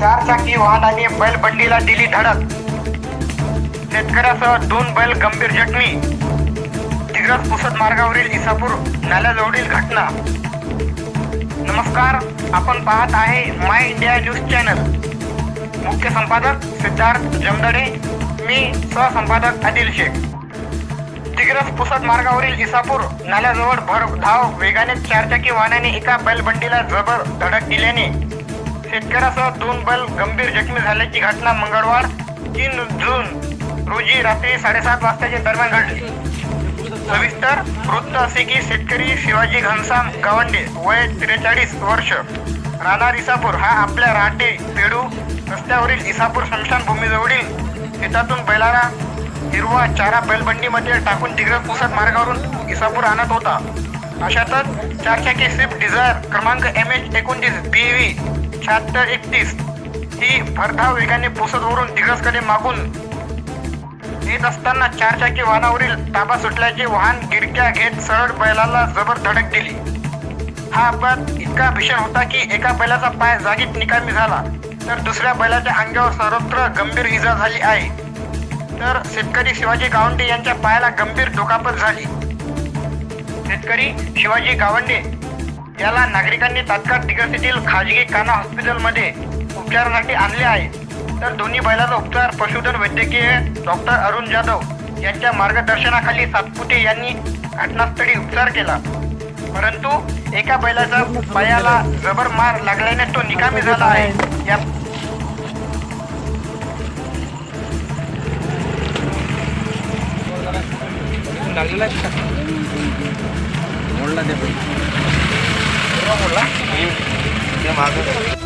वाहनाने बैलबंडीला दिली धडक. शेतकऱ्यासह दोन बैल गंभीर जखमी. दिग्रस पुसद मार्गावरील इसापूर नाल्याजवळील घटना. नमस्कार आपण पाहत आहे माय इंडिया न्यूज चॅनल. मुख्य संपादक सिद्धार्थ जमदडे मी सहसंपादक आदिल शेख. तिग्रस पुसद मार्गावरील इसापूर नाल्याजवळ भर धाव वेगाने चारचाकी वाहनाने एका बैलबंडीला जबर धडक दिल्याने शेतकऱ्यासह दोन बैल गंभीर जखमी झाल्याची घटना मंगळवार तीन जून रोजी रात्री साडेसात वाजताच्या दरम्यान घडली. सविस्तर वृत्त असे की शेतकरी शिवाजी घनसाम गावंडे वय त्रेचाळीस वर्ष. राहणार इसापूर हा आपल्या राहटे पेडू रस्त्यावरील इसापूर स्मशानभूमीजवळील शेतातून बैलाला हिरवा चारा बैलबंडीमध्ये टाकून दिग्रज पुसद मार्गावरून इसापूर आणत होता. अशातच चारचाकी स्विफ्ट डिझायर क्रमांक एम एच एकोणतीस बी व्ही शहात्तर एकतीस. ही भरधाव वेगाने पुसदवरून दिग्रसकडे मागून येत असताना चारचाकी वाहनावरील ताबा सुटल्याचे वाहन गिरक्या घेत सरळ बैलाला जबर धडक दिली. हा अपघात इतका भीषण होता की एका बैलाचा पाय जागीत निकामी झाला. तर दुसऱ्या बैलाच्या अंगावर सर्वत्र गंभीर इजा झाली आहे. तर शेतकरी शिवाजी गावंडे यांच्या पायाला गंभीर दुखापत झाली. शेतकरी शिवाजी गावंडे याला नागरिकांनी तात्काळ तिकडतील खाजगी काना हॉस्पिटलमध्ये उपचारासाठी आणले आहे. तर दोन्ही बैलाचा उपचार पशुधन वैद्यकीय डॉक्टर अरुण जाधव यांच्या मार्गदर्शनाखाली सातपुते यांनी घटनास्थळी उपचार केला. परंतु एका बैलाचा पायाला जबर मार लागल्याने तो निकामी झाला आहे. या लागलेला आहे का?